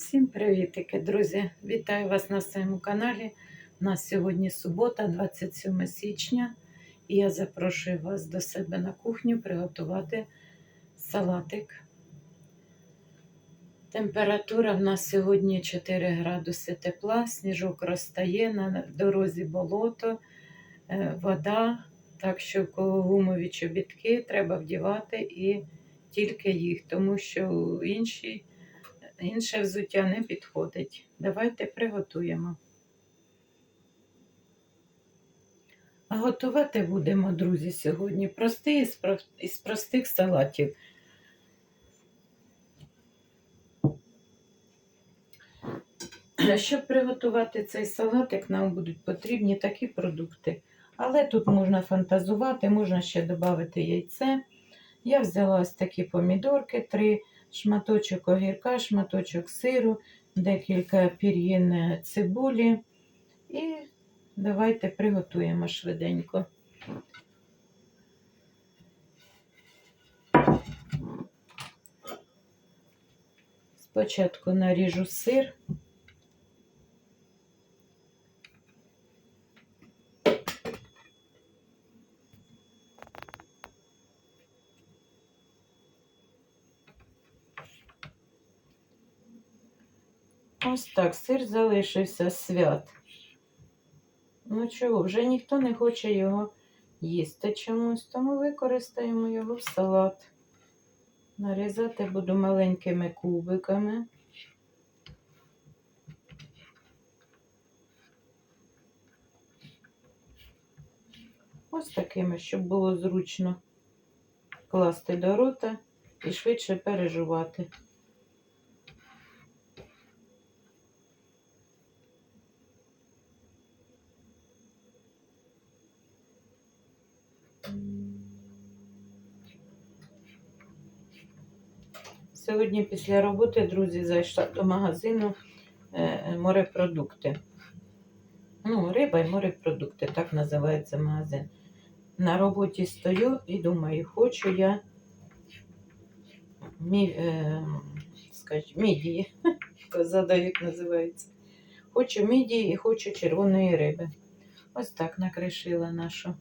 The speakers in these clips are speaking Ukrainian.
Всім привітики, друзі! Вітаю вас на своєму каналі. У нас сьогодні субота, 27 січня, і я запрошую вас до себе на кухню приготувати салатик. Температура в нас сьогодні 4 градуси тепла, сніжок розтає, на дорозі болото, е, вода. Так що, гумові чобітки, треба вдівати і тільки їх, тому що інші інше взуття не підходить. Давайте приготуємо. А готувати будемо, друзі, сьогодні простий із, про- із простих салатів. Щоб приготувати цей салатик, нам будуть потрібні такі продукти. Але тут можна фантазувати, можна ще додати яйце. Я взяла ось такі помідорки, три шматочок огірка, шматочок сиру, декілька пір'їн цибулі. І давайте приготуємо швиденько. Спочатку наріжу сир. Ось так, сир залишився свят. Ну чого, вже ніхто не хоче його їсти чомусь, тому використаємо його в салат. Нарізати буду маленькими кубиками. Ось такими, щоб було зручно класти до рота і швидше пережувати. Сьогодні після роботи, друзі, зайшла до магазину е, морепродукти. Ну, риба і морепродукти, так називається магазин. На роботі стою і думаю, хочу я мі, е, скаж, мідії, як називається. Хочу мідії і хочу червоної риби. Ось так накришила нашу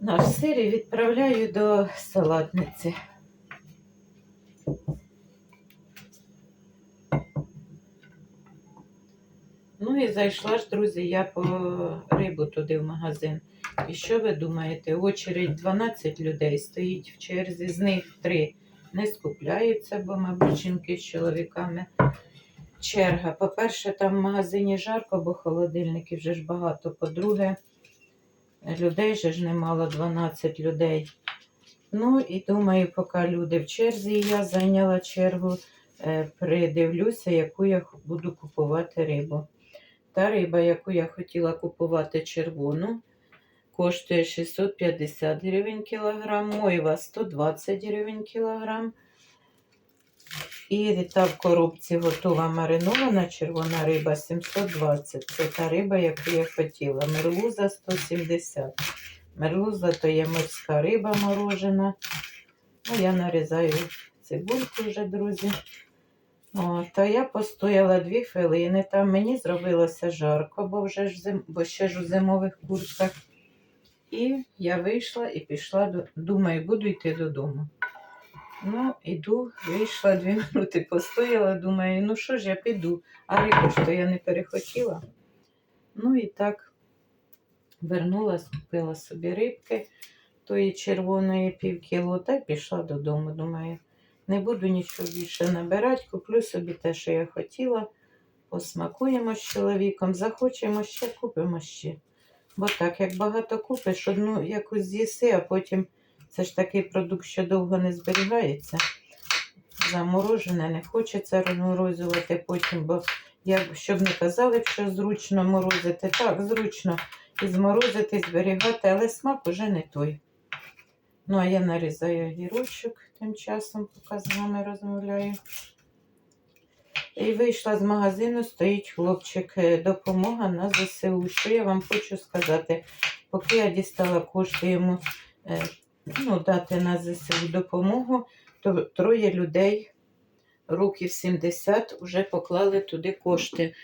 наш сир і відправляю до салатниці. Ну і зайшла ж, друзі, я по рибу туди в магазин. І що ви думаєте? Очередь 12 людей стоїть в черзі, з них три не скупляються, бо, мабуть, жінки з чоловіками. Черга. По-перше, там в магазині жарко, бо холодильників вже ж багато. По-друге, людей же ж немало, 12 людей. Ну і думаю, поки люди в черзі, я зайняла чергу, е, придивлюся, яку я буду купувати рибу. Та риба, яку я хотіла купувати червону, коштує 650 гривень кілограм, мойва 120 гривень кілограм. І та в коробці готова маринована червона риба 720. Це та риба, яку я хотіла. Мерлуза 170. Мерлуза то є морська риба морожена. Ну, я нарізаю цибульку вже, друзі. О, то я постояла дві хвилини. Там мені зробилося жарко, бо вже ж зим... бо ще ж у зимових куртках. І я вийшла і пішла до. Думаю, буду йти додому. Ну, іду, вийшла дві минути, постояла, думаю, ну що ж я піду, а рибу ж то я не перехотіла. Ну і так вернулась, купила собі рибки тої червоної півкіло та й пішла додому. Думаю, не буду нічого більше набирати, куплю собі те, що я хотіла. Посмакуємо з чоловіком, захочемо ще, купимо ще. Бо так, як багато купиш, одну якусь з'їси, а потім це ж такий продукт, що довго не зберігається. Заморожене, не хочеться розморозувати потім, бо як, щоб не казали, що зручно морозити, так, зручно і зморозити, зберігати, але смак уже не той. Ну, а я нарізаю огірочок тим часом, поки з вами розмовляю. І вийшла з магазину, стоїть хлопчик, е, допомога на ЗСУ. Що я вам хочу сказати? Поки я дістала кошти йому е, ну, дати на ЗСУ допомогу, то троє людей років 70 вже поклали туди кошти.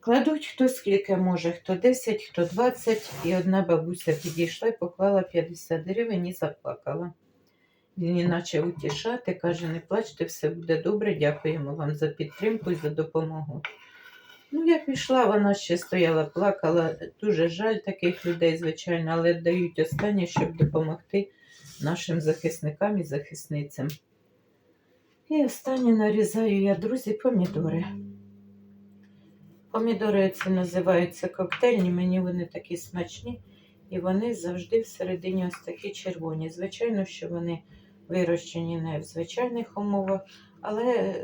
Кладуть хто скільки може, хто 10, хто 20, і одна бабуся підійшла і поклала 50 гривень і заплакала. Він наче утішати, каже, не плачте, все буде добре, дякуємо вам за підтримку і за допомогу. Ну, я пішла, вона ще стояла, плакала. Дуже жаль таких людей, звичайно, але дають останнє, щоб допомогти нашим захисникам і захисницям. І останнє нарізаю я, друзі, помідори. Помідори ці називаються коктейльні, мені вони такі смачні, і вони завжди всередині ось такі червоні. Звичайно, що вони вирощені не в звичайних умовах, але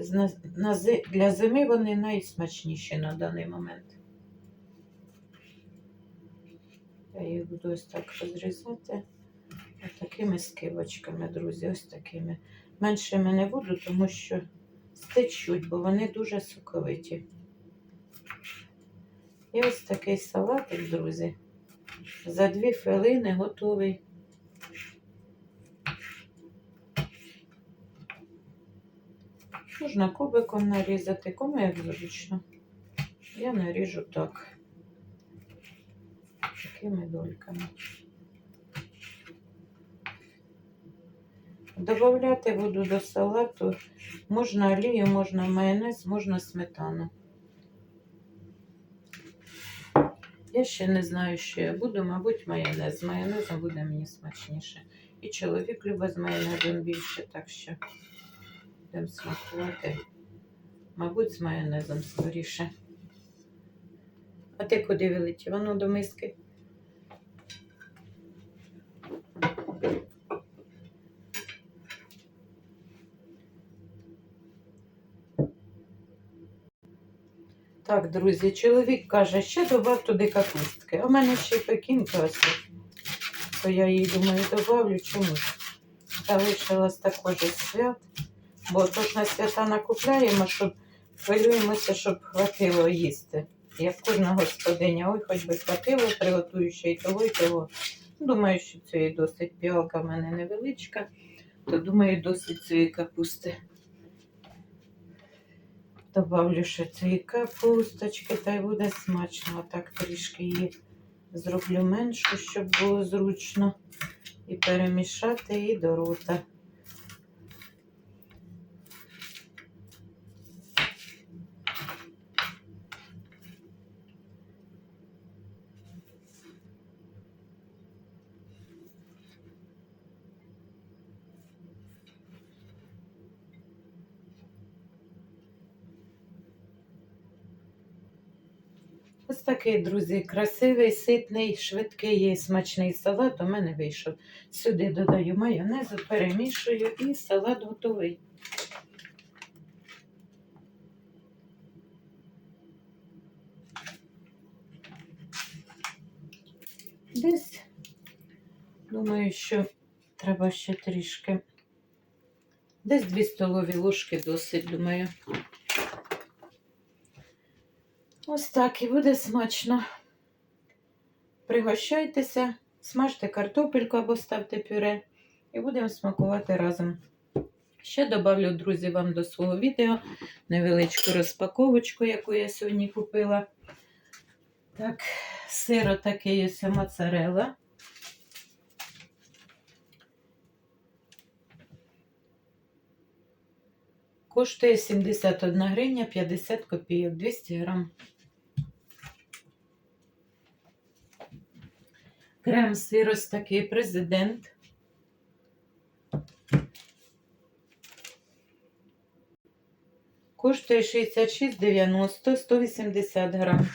для зими вони найсмачніші на даний момент. Я їх буду ось так розрізати. Ось такими скибочками, друзі, ось такими. Меншими не буду, тому що стечуть, бо вони дуже соковиті. І ось такий салатик, друзі. За дві хвилини готовий. Можна кубиком нарізати, кому як зручно. Я наріжу так. Такими дольками. Добавляти буду до салату. Можна олію, можна майонез, можна сметану. Я ще не знаю, що я буду, мабуть, майонез. З майонезом буде мені смачніше. І чоловік любить з майонезом більше, так що будемо смакувати. Мабуть, з майонезом скоріше. А ти куди вилетів? Воно до миски. Так, друзі, чоловік каже, ще добав туди капустки. А в мене ще й пекінка ось. То я їй думаю, добавлю чомусь. Залишилась також свят. Бо тут на свята накупляємо, щоб хвилюємося, щоб хватило їсти. Як кожна господиня, ой, хоч би хватило, приготую ще й того, і того. Думаю, що цієї досить піалка в мене невеличка, то думаю, досить цієї капусти. Добавлю ще цієї капусточки, та й буде смачно. Так трішки її зроблю меншу, щоб було зручно. І перемішати і до рота. Ось такий, друзі, красивий, ситний, швидкий і смачний салат у мене вийшов. Сюди додаю майонезу, перемішую і салат готовий. Десь, думаю, що треба ще трішки. Десь 2 столові ложки досить, думаю. Ось так і буде смачно. Пригощайтеся, смажте картопельку або ставте пюре і будемо смакувати разом. Ще добавлю, друзі, вам до свого відео невеличку розпаковочку, яку я сьогодні купила. Так, сиро такий ось моцарелла. Коштує 71 гривня 50 копійок, 200 грам. Крем сир такий президент. Коштує 66,90, 180 грам.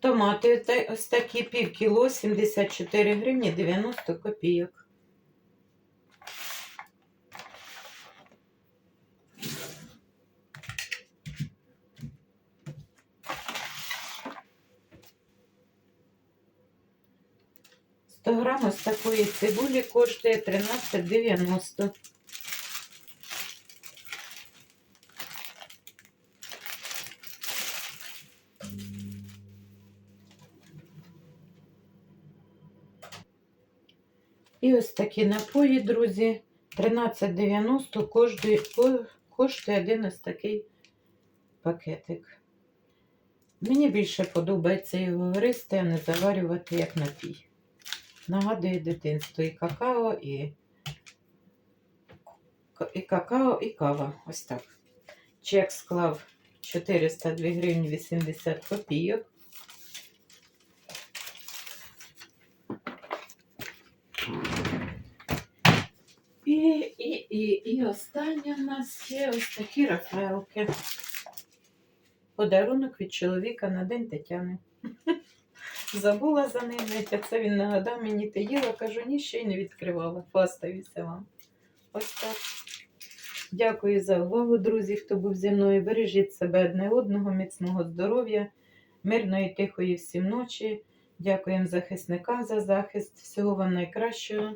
Томати ось такі пів кіло, 74 гривні 90 копійок. Ось такої цибулі коштує 13,90. І ось такі напої, друзі. 13,90 коштує, коштує один ось такий пакетик. Мені більше подобається його гристи, а не заварювати як напій. Нагадує дитинство і какао, і, і какао, і кава. Ось так. Чек склав 402 гривні 80 копійок. І, і, і, і останнє в нас є ось такі рафаелки. Подарунок від чоловіка на День Тетяни. Забула за ним, а це він нагадав мені ти їла, кажу, ні, ще й не відкривала. Поставіся вам. Ось так. Дякую за увагу, друзі, хто був зі мною. Бережіть себе одне одного, міцного здоров'я, мирної, тихої всім ночі. Дякуємо захисникам за захист. Всього вам найкращого.